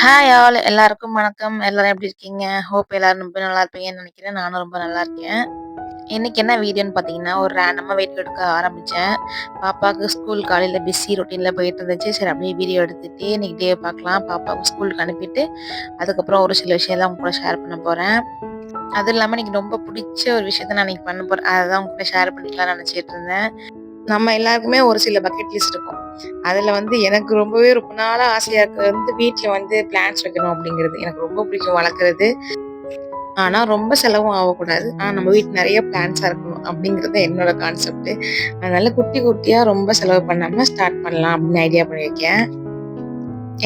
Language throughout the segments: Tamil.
ஹாய் ஆல் எல்லாருக்கும் வணக்கம். எல்லாரும் எப்படி இருக்கீங்க? ஹோப் எல்லாரும் ரொம்ப நல்லா இருப்பீங்கன்னு நினைக்கிறேன். நானும் ரொம்ப நல்லா இருக்கேன். இன்னைக்கு என்ன வீடியோன்னு பார்த்தீங்கன்னா ஒரு ரேண்டமாக வீடியோ எடுக்க ஆரம்பித்தேன் பாப்பாவுக்கு ஸ்கூல் காலையில் பிஸி ரொட்டீனில் போயிட்டு இருந்துச்சு. சரி அப்படியே வீடியோ எடுத்துகிட்டு இன்னைக்கு டே பார்க்கலாம். பாப்பாவுக்கு ஸ்கூலுக்கு அனுப்பிட்டு அதுக்கப்புறம் ஒரு சில விஷயம்லாம் உங்க கூட ஷேர் பண்ண போகிறேன் அது இல்லாமல் இன்னைக்கு ரொம்ப பிடிச்ச ஒரு விஷயத்த நான் இன்னைக்கு பண்ண போகிறேன் அதை தான் உங்க கூட ஷேர் பண்ணிக்கலாம்னு நினச்சிட்டு இருந்தேன். நம்ம எல்லாருக்குமே ஒரு சில பக்கெட் லிஸ்ட் இருக்கும். அதில் வந்து எனக்கு ரொம்பவே ரொம்ப நாளாக ஆசையாக இருக்கிறது வந்து வீட்டில் வந்து பிளான்ஸ் வைக்கணும் அப்படிங்கிறது. எனக்கு ரொம்ப பிடிக்கும் வளர்க்குறது. ஆனால் ரொம்ப செலவும் ஆகக்கூடாது. ஆனால் நம்ம வீட்டு நிறைய பிளான்ஸாக இருக்கணும் அப்படிங்கிறது என்னோட கான்செப்ட் அதனால குட்டி குட்டியாக ரொம்ப செலவு பண்ணாம ஸ்டார்ட் பண்ணலாம் அப்படின்னு ஐடியா பண்ணியிருக்கேன்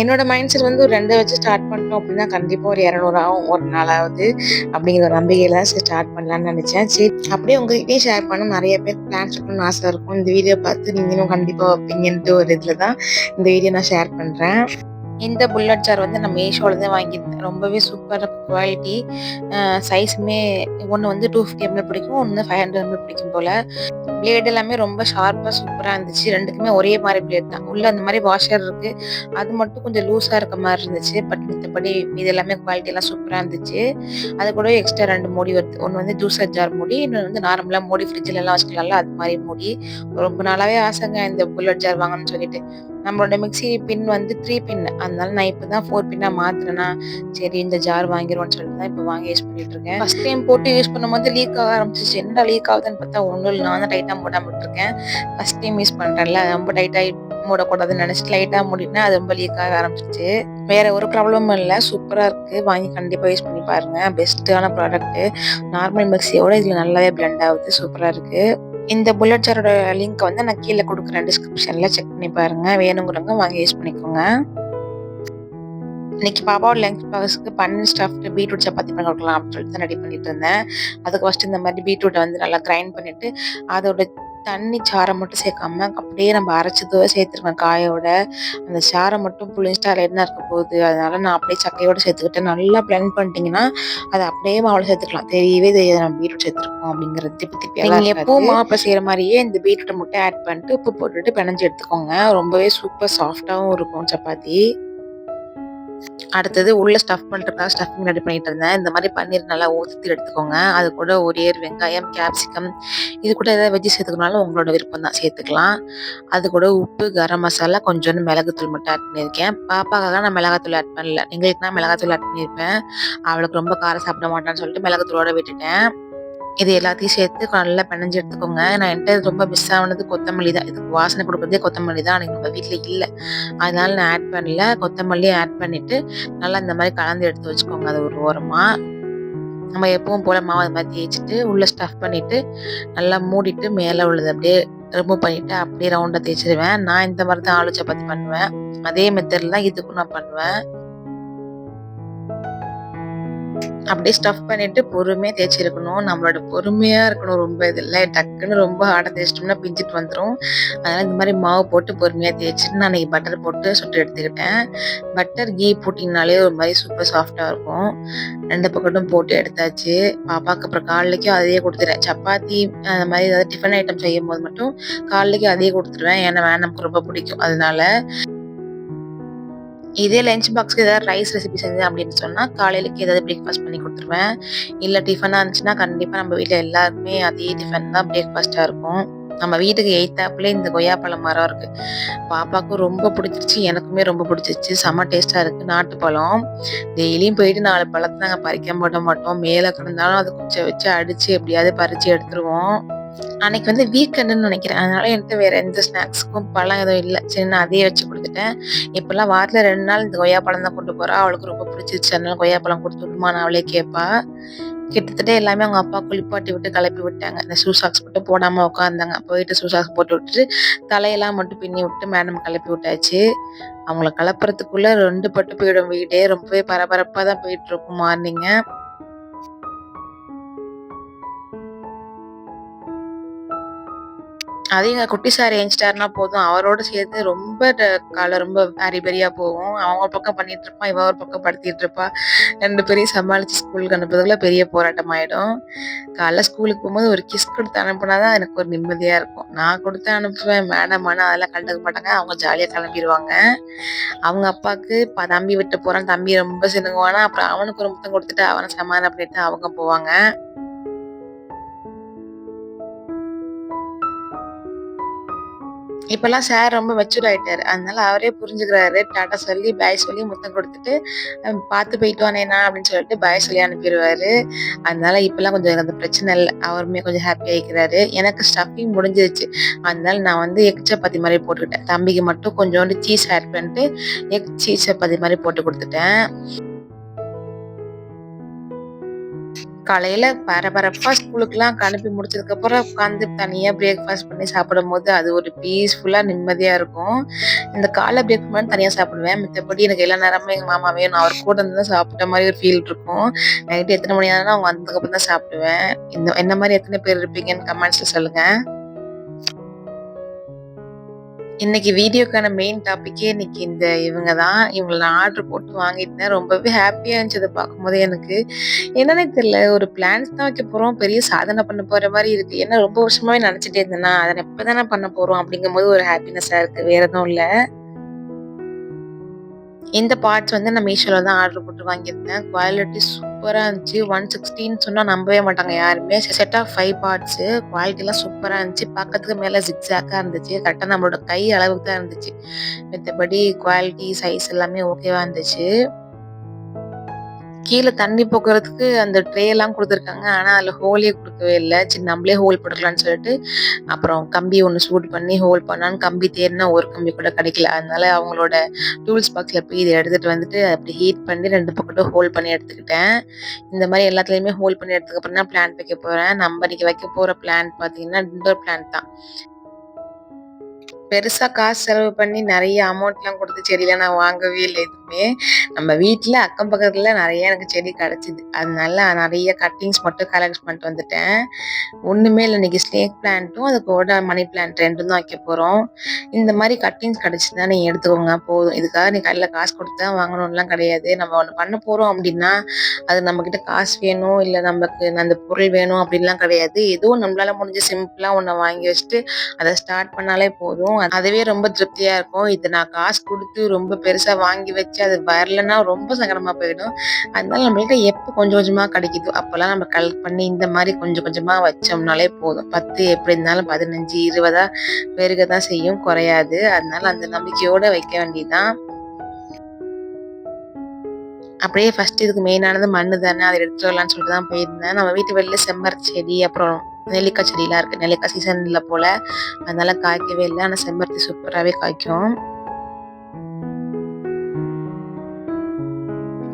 என்னோட மைண்ட் செட் வந்து ஒரு ரெண்டு வச்சு ஸ்டார்ட் பண்ணிட்டோம் அப்படின்னா கண்டிப்பாக ஒரு இரநூறு ஆகும் ஒரு நாளாவது அப்படிங்கிற ஒரு நம்பிக்கையில சரி ஸ்டார்ட் பண்ணலான்னு நினைச்சேன். சரி அப்படியே உங்ககிட்டயும் ஷேர் பண்ண நிறைய பேர் பிளான்ஸ் வைக்கணும்னு ஆசை இருக்கும். இந்த வீடியோ பார்த்து நீங்களும் கண்டிப்பாக வைப்பீங்கன்ட்டு ஒரு இதுல தான் இந்த வீடியோ நான் ஷேர் பண்ணுறேன் இந்த புல்லட் ஜார் வந்து நான் மீஷோவில் தான் வாங்கியிருந்தேன் ரொம்பவே சூப்பர் குவாலிட்டி சைஸுமே ஒன்று வந்து டூ ஃபிஃப்டி எம்எல் பிடிக்கும் ஒன்று ஃபைவ் ஹண்ட்ரட் எம்எல் பிடிக்கும் போல். பிளேட் எல்லாமே ரொம்ப ஷார்ப்பாக சூப்பராக இருந்துச்சு. ரெண்டுக்குமே ஒரே மாதிரி பிளேட் தான். உள்ளே அந்த மாதிரி வாஷர் இருக்குது அது மட்டும் கொஞ்சம் லூஸாக இருக்க மாதிரி இருந்துச்சு. பட் மற்றபடி இது எல்லாமே குவாலிட்டியெல்லாம் சூப்பராக இருந்துச்சு. அது கூட எக்ஸ்ட்ரா ரெண்டு மூடி வருது ஒன்று வந்து ஜூஸர் ஜார் மூடி இன்னொன்று வந்து நார்மலாக மூடி ஃப்ரிட்ஜில் எல்லாம் வச்சுக்கலாம்ல அது மாதிரி மூடி. ரொம்ப நாளாவே ஆசைங்க இந்த புல்லட் ஜார் வாங்கணும்னு சொல்லிட்டு. நம்மளோட மிக்ஸி பின் வந்து த்ரீ பின் அதனால நான் இப்போ தான் ஃபோர் பின்னாக மாத்துறேன்னா சரி இந்த ஜார் வாங்கிடுவோம்னு சொல்லிட்டு தான் இப்போ வாங்கி யூஸ் பண்ணிட்டு இருக்கேன். ஃபர்ஸ்ட் டைம் போட்டு யூஸ் பண்ணும்போது லீக் ஆக ஆரம்பிச்சிச்சு. என்னடா லீக் ஆகுதுன்னு பார்த்தா ஒன்றும் இல்லை. நான் தான் டைட்டாக மூடாம விட்டுருக்கேன். ஃபர்ஸ்ட் டைம் யூஸ் பண்ணுறேன்ல ரொம்ப டைட்டாக மூடக்கூடாதுன்னு நினச்சிட்டு லைட்டாக மூடினா அது ரொம்ப லீக் ஆக ஆரம்பிச்சிச்சு. வேற ஒரு ப்ராப்ளமும் இல்லை. சூப்பராக இருக்கு. வாங்கி கண்டிப்பாக யூஸ் பண்ணி பாருங்க. பெஸ்ட்டான ப்ராடக்ட் நார்மல் மிக்ஸியோட இதில் நல்லாவே பிளெண்ட் ஆகுது. சூப்பராக இருக்கு. இந்த புல்லட் ஜாரோட லிங்க் வந்து நான் கீழே கொடுக்குறேன் டிஸ்கிரிப்ஷனில் செக் பண்ணி பாருங்க. வேணுங்கிறவங்க வாங்கி யூஸ் பண்ணிக்கோங்க. இன்னைக்கு பாப்பாவோட லஞ்ச் பாக்ஸ்க்கு பன்னீர் ஸ்டஃப்டு பீட்ரூட் சப்பாத்தி பண்ணி கொடுக்கலாம் அப்படின்னு சொல்லிட்டு தான் ரெடி பண்ணிட்டு இருந்தேன். அதுக்கு ஃபஸ்ட்டு இந்த மாதிரி பீட்ரூட்டை வந்து நல்லா கிரைண்ட் பண்ணிட்டு அதோட தண்ணி சாரை மட்டும் சேர்க்காம அப்படியே நம்ம அரைச்சதோ சேர்த்துருக்கேன் காயோட. அந்த சாரை மட்டும் புளிஞ்சிட்டு அதில் என்ன இருக்க போகுது? அதனால நான் அப்படியே சக்கையோட சேர்த்துக்கிட்டு நல்லா பிளெண்ட் பண்ணிட்டீங்கன்னா அதை அப்படியே மாவுல சேர்த்துக்கலாம். தெரியவே தெரியாது நம்ம பீட்ரூட் சேர்த்துருக்கோம் அப்படிங்கிறது. திருப்பி திருப்பி நீங்கள் எப்பவும் மாப்பிள செய்கிற மாதிரியே இந்த பீட்ரூட்டை மட்டும் ஆட் பண்ணிட்டு உப்பு போட்டுட்டு பிணைஞ்சு எடுத்துக்கோங்க. ரொம்பவே சூப்பர் சாஃப்டாகவும் இருக்கும் சப்பாத்தி. அடுத்தது உள்ள ஸ்டஃப் பண்ணுறதுக்காக ஸ்டஃபிங் ரெடி பண்ணிட்டு இருந்தேன். இந்த மாதிரி பன்னீர் நல்லா ஊற்றி எடுத்துக்கோங்க. அது கூட ஒரே வெங்காயம் கேப்சிகம் இது கூட ஏதாவது வெஜ்ஜி சேர்த்துக்கனாலும் உங்களோட விருப்பம் தான் சேர்த்துக்கலாம். அது கூட உப்பு கரம் மசாலா கொஞ்சோண்டு மிளகுத்தூள் மட்டும் ஆட் பண்ணியிருக்கேன். பாப்பாக்காக நான் மிளகாத்தூள் ஆட் பண்ணல. எங்களுக்கு நான் மிளகாத்தூள் ஆட் பண்ணியிருப்பேன். அவளுக்கு ரொம்ப காரம் சாப்பிட மாட்டான்னு சொல்லிட்டு மிளகுத்தூளோட விட்டுட்டேன். இது எல்லாத்தையும் சேர்த்து நல்லா பிணைஞ்சு எடுத்துக்கோங்க. நான் என்கிட்ட ரொம்ப மிஸ் ஆனது கொத்தமல்லி தான். இதுக்கு வாசனை கொடுக்குறதே கொத்தமல்லி தான். எனக்கு நம்ம வீட்டில் இல்லை. அதனால நான் ஆட் பண்ணல. கொத்தமல்லி ஆட் பண்ணிவிட்டு நல்லா இந்த மாதிரி கலந்து எடுத்து வச்சுக்கோங்க. அது ஒரு ஓரமாக நம்ம எப்பவும் போல் மாவு அது மாதிரி தேய்ச்சிட்டு உள்ளே ஸ்டஃப் பண்ணிவிட்டு நல்லா மூடிட்டு மேலே உள்ளது அப்படியே ரிமூவ் பண்ணிட்டு அப்படியே ரவுண்டாக தேய்ச்சிடுவேன் நான் இந்த மாதிரி தான் ஆலு சப்பாத்தி பண்ணுவேன். அதே மெத்தடில் தான் இதுக்கும் நான் பண்ணுவேன். அப்படியே ஸ்டஃப் பண்ணிட்டு பொறுமையாக தேய்ச்சிருக்கணும். நம்மளோட பொறுமையாக இருக்கணும் ரொம்ப இதில். டக்குன்னு ரொம்ப ஆடை தேய்ச்சிட்டோம்னா பிஞ்சிட்டு வந்துடும் அதனால் இந்த மாதிரி மாவு போட்டு பொறுமையாக தேய்ச்சிட்டு நான் அன்றைக்கி பட்டர் போட்டு சுட்டு எடுத்துக்கிட்டேன். பட்டர் கீ போட்டிங்கனாலே ஒரு மாதிரி சூப்பர் சாஃப்டாக இருக்கும். ரெண்டு பக்கட்டும் போட்டு எடுத்தாச்சு. பாப்பாவுக்கு அப்புறம் காலைக்கும் அதையே கொடுத்துருவேன் சப்பாத்தி அந்த மாதிரி ஏதாவது டிஃபன் ஐட்டம் செய்யும் போது மட்டும் காலைக்கு அதையே கொடுத்துருவேன் ஏன்னா வேன் நமக்கு ரொம்ப பிடிக்கும். அதனால இதே லஞ்ச் பாக்ஸ்க்கு ஏதாவது ரைஸ் ரெசிபி செஞ்சேன் அப்படின்னு சொன்னால் காலையிலுக்கு ஏதாவது பிரேக்ஃபாஸ்ட் பண்ணி கொடுத்துருவேன். இல்லை டிஃபனாக இருந்துச்சுன்னா கண்டிப்பாக நம்ம வீட்டில் எல்லாருமே அதே டிஃபன் தான் பிரேக்ஃபாஸ்ட்டாக இருக்கும். நம்ம வீட்டுக்கு எய்த்தாப்புல இந்த கொய்யாப்பழம் மரம் இருக்குது பாப்பாவுக்கும் ரொம்ப பிடிச்சிருச்சு எனக்குமே ரொம்ப பிடிச்சிருச்சு. செம்ம டேஸ்ட்டாக இருக்குது நாட்டுப்பழம். டெய்லியும் போயிட்டு நாலு பழத்தை நாங்கள் பறிக்க போட மாட்டோம். மேலே கிடந்தாலும் அதை குச்சை வச்சு அடித்து எப்படியாவது பறித்து எடுத்துருவோம். அன்னைக்கு வந்து வீக்கெண்டுன்னு நினைக்கிறேன். அதனால என்கிட்ட வேற எந்த ஸ்நாக்ஸுக்கும் பழம் எதுவும் இல்லை. சரி நான் அதையே வச்சு கொடுத்துட்டேன். இப்போல்லாம் வாரத்தில் ரெண்டு நாள் இந்த கொய்யாப்பழம் தான் கொண்டு போகிறா அவளுக்கு ரொம்ப பிடிச்சிருச்சு. அதனால கொய்யாப்பழம் கொடுத்து விடுமா நான் அவளே கேட்பா கிட்டத்தட்ட எல்லாமே அவங்க அப்பா குளிப்பாட்டி விட்டு கிளப்பி விட்டாங்க. இந்த ஷூ சாக்ஸ் மட்டும் போடாமல் உட்காந்தாங்க போயிட்டு ஷூ சாக்ஸ் போட்டு விட்டுட்டு தலையெல்லாம் மட்டும் பின்னி விட்டு மேடம் கிளப்பி விட்டாச்சு. அவங்கள கலப்புறதுக்குள்ள ரெண்டு பட்டு போயிடும் வீடே. ரொம்பவே பரபரப்பாக தான் போயிட்டு இருக்கும் மார்னிங்க அதே எங்க குட்டி சார் ஏஞ்சிட்டாருன்னா போதும் அவரோட சேர்த்து ரொம்ப ட ரொம்ப ரொம்ப அரிபரியா போகும். அவங்க ஒரு பக்கம் பண்ணிட்டு இருப்பான். இவ ஒரு பக்கம் படுத்திட்டு இருப்பா. ரெண்டு பேரையும் சமாளிச்சு ஸ்கூலுக்கு அனுப்புறதுக்குள்ள பெரிய போராட்டம் ஆயிடும். காலைல ஸ்கூலுக்கு போகும்போது ஒரு கிஸ் கொடுத்து அனுப்புனா தான் எனக்கு ஒரு நிம்மதியா இருக்கும். நான் கொடுத்து அனுப்புவேன். மேடம் ஆனால் அதெல்லாம் கண்டுக்க மாட்டாங்க. அவங்க ஜாலியா கிளம்பிடுவாங்க அவங்க அப்பாவுக்கு தம்பி விட்டு போறான். தம்பி ரொம்ப சிணுங்குவானா, அப்புறம் அவனுக்கு ஒரு முத்தம் கொடுத்துட்டு அவனை சமாதானம் பண்ணிட்டு அவங்க போவாங்க. இப்போல்லாம் சார் ரொம்ப மெச்சூர் ஆயிட்டாரு. அதனால அவரே புரிஞ்சுக்கிறாரு. டாட்டா சொல்லி, பாய் சொல்லி முத்தம் கொடுத்துட்டு "பார்த்து போயிட்டு அப்படின்னு சொல்லிட்டு பாய் சொல்லி அனுப்பிடுவாரு அதனால இப்போல்லாம் கொஞ்சம் அந்த பிரச்சனை இல்லை அவருமே கொஞ்சம் ஹாப்பி ஆயிக்கிறாரு. எனக்கு ஸ்டஃபிங் முடிஞ்சிருச்சு. அதனால நான் வந்து எக் சப்பாத்தி மாதிரி போட்டுக்கிட்டேன். தம்பிக்கு மட்டும் கொஞ்சோண்டு சீஸ் ஆட் பண்ணிட்டு, எக் சீஸ் சப்பாத்தி மாதிரி போட்டு கொடுத்துட்டேன் காலையில பரபரப்பா ஸ்கூலுக்குலாம் அனுப்பி முடிச்சதுக்கப்புறம் உட்காந்து தனியா பிரேக்ஃபாஸ்ட் பண்ணி சாப்பிடும்போது, அது ஒரு பீஸ்ஃபுல்லா நிம்மதியா இருக்கும். இந்த காலை பிரேக் பண்ணி தனியா சாப்பிடுவேன். மித்தபடி எனக்கு எல்லா நேரமும் எங்க மாமா வேணும். அவர் கூட இருந்து தான் சாப்பிட்ட மாதிரி ஒரு ஃபீல் இருக்கும். நைட்டு எத்தனை மணி ஆனாலும் அவங்க வந்ததுக்கப்புறம் தான் சாப்பிடுவேன். இந்த என்ன மாதிரி எத்தனை பேர் இருப்பீங்கன்னு கமெண்ட்ஸ்ல சொல்லுங்க. இன்னைக்கு வீடியோக்கான மெயின் டாபிக்கே இன்னைக்கு இந்த இவங்க தான். இவங்கள நான் ஆர்டர் போட்டு வாங்கிட்டேன். ரொம்பவே ஹாப்பியாக இருந்துச்சு பார்க்கும்போது பார்க்கும்போதே எனக்கு. என்னன்னே தெரியல. ஒரு பிளான்ஸ் தான் வைக்க போகிறோம் பெரிய சாதனை பண்ண போகிற மாதிரி இருக்குது ஏன்னா ரொம்ப வருஷமாவே இருந்தேன்னா அதை எப்போ தானே பண்ண போகிறோம் அப்படிங்கும்போது ஒரு ஹாப்பினஸ்ஸாக இருக்குது வேற எதுவும் இல்லை இந்த பார்ட்ஸ் வந்து நான் மீஷோவில் தான் ஆர்டர் போட்டு வாங்கியிருந்தேன். குவாலிட்டி சூப்பராக இருந்துச்சு. ஒன் சிக்ஸ்டின்னு சொன்னால் நம்பவே மாட்டாங்க யாருமே. Set of five parts. குவாலிட்டிலாம் சூப்பராக இருந்துச்சு. பாக்கறதுக்கு மேலே ஜிக்ஸாக்காக இருந்துச்சு. கரெக்டாக நம்மளோட கை அளவுக்கு தான் இருந்துச்சு. மற்றபடி குவாலிட்டி, சைஸ் எல்லாமே ஓகேவா இருந்துச்சு. கீழே தண்ணி போக்குறதுக்கு அந்த ட்ரே எல்லாம் கொடுத்துருக்காங்க ஆனால் அதில் ஹோலே கொடுக்கவே இல்லை சரி நம்மளே ஹோல் போட்டுக்கலாம்னு சொல்லிட்டு, அப்புறம் கம்பி ஒன்று சூட் பண்ணி ஹோல் பண்ணான்னு கம்பி தேர்னா ஒரு கம்பி கூட கிடைக்கல. அதனால அவங்களோட டூல்ஸ் பாக்ஸில் போய் இதை எடுத்துகிட்டு வந்துட்டு, அப்படி ஹீட் பண்ணி ரெண்டு பக்கட்டும் ஹோல் பண்ணி எடுத்துக்கிட்டேன். இந்த மாதிரி எல்லாத்துலேயுமே ஹோல் பண்ணி எடுத்துக்கப்புறம் தான் பிளான்ட் வைக்க போகிறேன் நம்ம இன்னைக்கு வைக்க போகிற பிளான்ட் பார்த்தீங்கன்னா, இன்டோர் பிளான்ட் தான். பெருசா காசு செலவு பண்ணி நிறைய அமௌண்ட்லாம் கொடுத்து செடியெல்லாம் நான் வாங்கவே இல்லை எதுவுமே. நம்ம வீட்டில் அக்கம் பக்கத்துல நிறைய எனக்கு செடி கிடச்சிது அதனால நிறைய கட்டிங்ஸ் மட்டும் கலெக்ட் பண்ணிட்டு வந்துட்டேன். ஒண்ணுமே இல்லை இன்னைக்கு ஸ்னேக் பிளான்ட்டும், அதுக்கு ஓட மணி பிளான்ட் ரெண்டும் தான் வைக்க போறோம். இந்த மாதிரி கட்டிங்ஸ் கிடைச்சுதுன்னா நீ எடுத்துக்கோங்க போதும். இதுக்காக நீ கையில காசு குடுத்து தான் வாங்கணும்லாம் கிடையாது. நம்ம ஒண்ணு பண்ண போறோம் அப்படின்னா, அது நம்மக்கிட்ட காசு வேணும், இல்ல நமக்கு அந்த பொருள் வேணும் அப்படின்லாம் கிடையாது. ஏதோ நம்மளால முடிஞ்ச சிம்பிளா ஒன்று வாங்கி வச்சுட்டு, அதை ஸ்டார்ட் பண்ணாலே போதும். அதுவே ரொம்ப திருப்தியா இருக்கும். இது நான் காசு கொடுத்து ரொம்ப பெருசா வாங்கி வச்சு அது வரலன்னா ரொம்ப சங்கடமா போயிடும். அதனால நம்மள்கிட்ட எப்ப கொஞ்சம் கொஞ்சமா கிடைக்குதோ, அப்பெல்லாம் நம்ம கலெக்ட் பண்ணி இந்த மாதிரி கொஞ்சம் கொஞ்சமா வச்சோம்னாலே போதும். 10 எப்படி இருந்தாலும் 15, 20ஆ பெருக தான் செய்யும். குறையாது. அதனால அந்த நம்பிக்கையோட வைக்க வேண்டியது தான். அப்படியே ஃபர்ஸ்ட் இதுக்கு மெயினானது மண்ணு தானே. அதை எடுத்துட்டு வரலான்னு சொல்லிட்டு தான் போயிருந்தேன். நம்ம வீட்டு வெளில செம்மர் செடி, அப்புறம் நெல்லிக்காய் செடிலாம் இருக்குது நெல்லிக்காய் சீசன் போல் அதனால் அதனால காய்க்கவே இல்லை ஆனால் செம்பருத்தி சூப்பராகவே காய்க்கும்.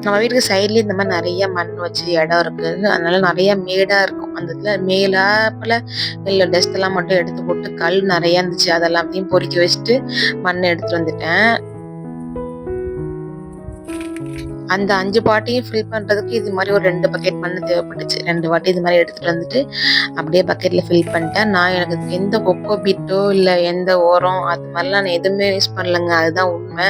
நம்ம வீட்டுக்கு சைட்லயே இந்த மாதிரி நிறைய மண் வச்சு இடம் இருக்குது அதனால நிறைய மேடாக இருக்கும். அந்த இதில் இடத்துல இல்லை டஸ்ட் எல்லாம் மட்டும் எடுத்து போட்டு கல் நிறையா இருந்துச்சு. அதெல்லாத்தையும் பொறுக்கி வச்சுட்டு மண் எடுத்துட்டு வந்துட்டேன். அந்த அஞ்சு பாட்டையும் ஃபில் பண்ணுறதுக்கு இது மாதிரி ஒரு ரெண்டு பக்கெட் மண்ணு தேவைப்பட்டுச்சு. ரெண்டு வாட்டி இது மாதிரி எடுத்துட்டு வந்துட்டு, அப்படியே பக்கெட்டில் ஃபில் பண்ணிட்டேன். நான் எனக்கு எந்த கொக்கோ பீட்டோ, இல்லை எந்த ஓரம் அது மாதிரிலாம் நான் எதுவுமே யூஸ் பண்ணலங்க. அதுதான் உண்மை.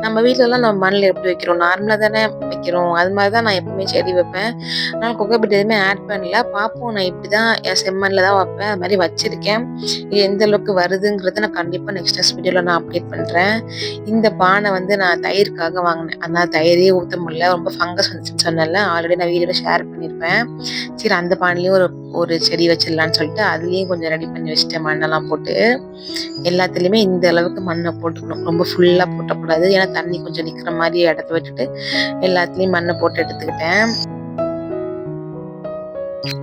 நம்ம வீட்டிலலாம் நம்ம மண்ணில் எப்படி வைக்கிறோம்? நார்மலாக தானே வைக்கிறோம். அது மாதிரி தான் நான் எப்பவுமே செடி வைப்பேன். அதனால கொக்கோ பீட் எதுவுமே ஆட் பண்ணல. பார்ப்போம் நான் இப்படிதான் என் செம்மண்ணில் தான் வைப்பேன். அது மாதிரி வச்சுருக்கேன் இது எந்த அளவுக்கு வருதுங்கிறத நான் கண்டிப்பாக நெக்ஸ்ட் நெக்ஸ்ட் நான் அப்டேட் பண்ணுறேன் இந்த பானை வந்து நான் தயிருக்காக வாங்கினேன் அதனால தயிரே முடியல. ரொம்ப ஃபங்கஸ் வந்துச்சுன்னு சொன்னல ஆல்ரெடி நான் வீடியோ ஷேர் பண்ணியிருப்பேன். சரி அந்த பானிலையும் ஒரு ஒரு செடி வச்சிடலான்னு சொல்லிட்டு, அதுலேயும் கொஞ்சம் ரெடி பண்ணி வச்சுட்டேன் மண்ணெல்லாம் போட்டு. எல்லாத்துலேயுமே இந்த அளவுக்கு மண்ணை போட்டுக்கணும். ரொம்ப ஃபுல்லாக போட்டக்கூடாது. ஏன்னா தண்ணி கொஞ்சம் நிற்கிற மாதிரி இடத்த வச்சுட்டு எல்லாத்துலேயும் மண்ணை போட்டு எடுத்துக்கிட்டேன்.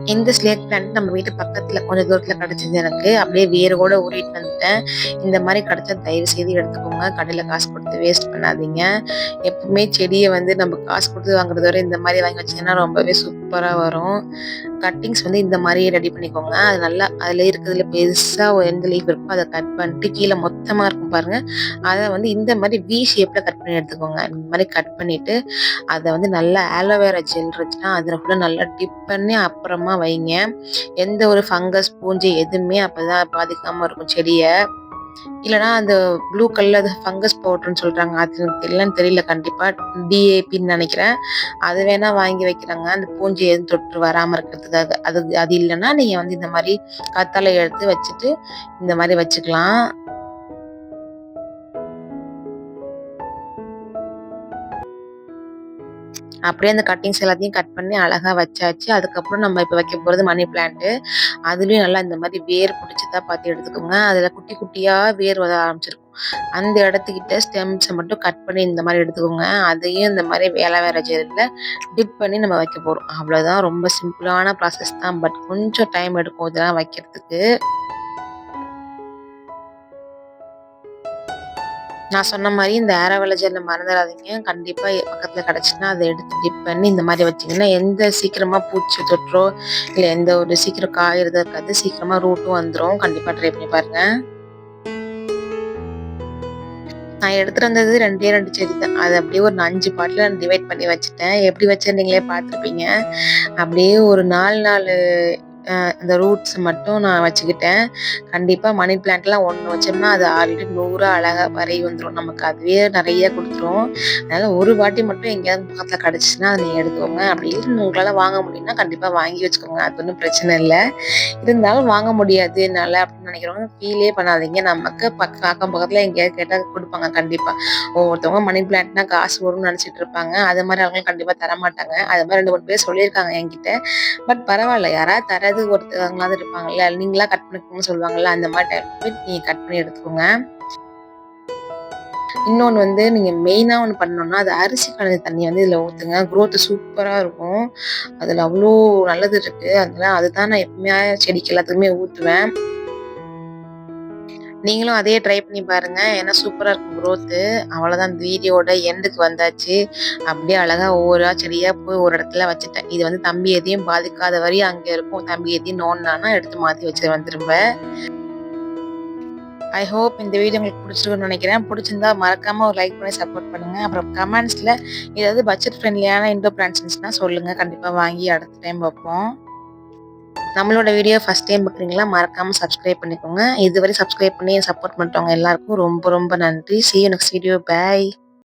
இந்த ஸ்னேக் பிளான்ட் நம்ம வீட்டு பக்கத்துல கொஞ்சம் தூரத்துல கிடைச்சது எனக்கு. அப்படியே வேரோட ஊறிட்டு வந்துட்டேன். இந்த மாதிரி கிடைச்சா தயவு செய்து எடுத்துக்கோங்க. கடையில காசு குடுத்து வந்து வேஸ்ட் பண்ணாதீங்க. எப்பவுமே செடியை வந்து நம்ம காசு கொடுத்து வாங்குறத விட இந்த மாதிரி வாங்கி வச்சிங்கன்னா ரொம்பவே சூப்பராக வரும். கட்டிங்ஸ் வந்து இந்த மாதிரியே ரெடி பண்ணிக்கோங்க. அது நல்லா அதில் இருக்கிறதுல பெருசாக எந்த லீஃப் இருக்கோ அதை கட் பண்ணிட்டு கீழே மொத்தமாக இருக்கும் பாருங்க. அதை வந்து இந்த மாதிரி வி ஷேப்பில் கட் பண்ணி எடுத்துக்கோங்க. இந்த மாதிரி கட் பண்ணிவிட்டு அதை வந்து நல்லா ஆலோவேரா ஜெல் இருந்துச்சுன்னா அதில் ஃபுல்லாக நல்லா டிப் பண்ணி அப்புறமா வைங்க. எந்த ஒரு ஃபங்கஸ் பூஞ்சை எதுவுமே அப்போ தான் பாதிக்காமல் இருக்கும் செடியை. இல்லைனா அந்த ப்ளூ கலர் அது ஃபங்கஸ் பவுடர்னு சொல்கிறாங்க அது எனக்கு தெரியலன்னு தெரியல கண்டிப்பாக டிஏபின்னு நினைக்கிறேன். அது வேணா வாங்கி வைக்கிறாங்க. அந்த பூஞ்சை எதுவும் தொற்று வராமல் இருக்கிறதுக்காக. அது அது இல்லைன்னா நீங்கள் வந்து இந்த மாதிரி கத்தாழை எடுத்து வச்சுட்டு இந்த மாதிரி வச்சுக்கலாம். அப்படியே அந்த கட்டிங்ஸ் எல்லாத்தையும் கட் பண்ணி அழகாக வச்சாச்சு. அதுக்கப்புறம் நம்ம இப்போ வைக்க போகிறது மணி பிளான்ட்டு அதுலேயும் நல்லா இந்த மாதிரி வேர் பிடிச்சதா பார்த்து எடுத்துக்கோங்க. அதில் குட்டி குட்டியாக வேர் வர ஆரம்பிச்சிருக்கும். அந்த இடத்துக்கிட்ட ஸ்டெம்ஸை மட்டும் கட் பண்ணி இந்த மாதிரி எடுத்துக்கோங்க. அதையும் இந்த மாதிரி வேலை வேற ஜெல்லில் டிப் பண்ணி நம்ம வைக்க போகிறோம் அவ்வளோதான் ரொம்ப சிம்பிளான ப்ராசஸ் தான். பட் கொஞ்சம் டைம் எடுக்கும் இதெல்லாம் வைக்கிறதுக்கு. நான் சொன்ன மாதிரி இந்த ஆரோவேலா ஜெல்ல மறந்துடாதீங்க. கண்டிப்பாக பக்கத்தில் கிடச்சின்னா அதை எடுத்து டிப் பண்ணி இந்த மாதிரி வச்சிங்கன்னா எந்த சீக்கிரமாக பூச்சி தொற்றோ இல்லை எந்த ஒரு சீக்கிரம் காயிறது இருக்காது சீக்கிரமாக ரூட்டும் வந்துடும் கண்டிப்பாக ட்ரை பண்ணி பாருங்கள் நான் எடுத்துகிட்டு வந்தது ரெண்டே ரெண்டு செடி தான் அது அப்படியே ஒரு அஞ்சு பாட்டில் நான் டிவைட் பண்ணி வச்சுட்டேன். எப்படி வச்சுருந்தீங்களே பார்த்துருப்பீங்க. அப்படியே ஒரு நாலு நாலு இந்த ரூட்ஸ் மட்டும் நான் வச்சுக்கிட்டேன். கண்டிப்பாக மணி பிளான்ட்லாம் ஒன்று வச்சோம்னா அது ஆல்ரெடி நூறாக அழகாக வரை வந்துடும் நமக்கு அதுவே நிறைய கொடுத்துரும். அதனால் ஒரு வாட்டி மட்டும் எங்கேயாவது பக்கத்தில் கிடச்சிச்சின்னா அதை நீங்கள் எடுத்துக்கோங்க. அப்படி இல்லை உங்களால் வாங்க முடியும்னா கண்டிப்பாக வாங்கி வச்சுக்கோங்க. அது ஒன்றும் பிரச்சனை இல்லை. இருந்தாலும் வாங்க முடியாது. என்னால் அப்படின்னு நினைக்கிறவங்க ஃபீலே பண்ணாதீங்க. நமக்கு பக்க அக்கம் பக்கத்தில் எங்கேயாவது கேட்டால் கொடுப்பாங்க கண்டிப்பாக ஒவ்வொருத்தவங்க மணி பிளான்ட்னா காசு வரும்னு நினச்சிட்டு இருப்பாங்க. அது மாதிரி அவங்க கண்டிப்பாக தர மாட்டாங்க அது மாதிரி ரெண்டு மூணு பேர் சொல்லியிருக்காங்க என்கிட்ட. பட் பரவாயில்ல. யாராவது தர யாராவது ஒருத்தவங்களாவது இருப்பாங்கல்ல நீங்களா கட் பண்ணிக்கோங்கன்னு சொல்லுவாங்கல்ல அந்த மாதிரி டைம் நீங்கள் கட் பண்ணி எடுத்துக்கோங்க. இன்னொன்று வந்து நீங்கள் மெயினாக ஒன்று பண்ணோன்னா அது அரிசி கலந்த தண்ணி வந்து இதில் ஊற்றுங்க குரோத்து சூப்பராக இருக்கும். அதில் அவ்வளோ நல்லது இருக்குது அதனால அதுதான் நான் எப்பவுமே செடிக்கு எல்லாத்துக்குமே ஊற்றுவேன் நீங்களும் அதே ட்ரை பண்ணி பாருங்க. ஏன்னா சூப்பராக இருக்கும் க்ரோத்து அவ்வளோதான் இந்த வீடியோட எண்டுக்கு வந்தாச்சு. அப்படியே அழகாக ஒவ்வொரு செடியாக போய் ஒரு இடத்துல வச்சுட்டேன். இது வந்து தம்பி எதையும் பாதிக்காத வரையும் அங்கே இருக்கும். தம்பி எதையும் நோண்டானா எடுத்து மாற்றி வச்சுருவேன் திரும்ப. ஐ ஹோப் இந்த வீடியோ உங்களுக்கு பிடிச்சிருக்குன்னு நினைக்கிறேன். பிடிச்சிருந்தா மறக்காமல் ஒரு லைக் பண்ணி சப்போர்ட் பண்ணுங்கள் அப்புறம் கமெண்ட்ஸில் ஏதாவது பட்ஜெட் ஃப்ரெண்ட்லியான இண்டோ பிளான்ஸ் சொல்லுங்கள் கண்டிப்பாக வாங்கி அடுத்த டைம் வைப்போம் நம்மளோட வீடியோ ஃபஸ்ட் டைம் பார்க்குறீங்களா மறக்காமல் சப்ஸ்கிரைப் பண்ணிக்கோங்க. இதுவரை சப்ஸ்கிரைப் பண்ணி சப்போர்ட் பண்ணுறவங்க எல்லாருக்கும் ரொம்ப ரொம்ப நன்றி. See you next video bye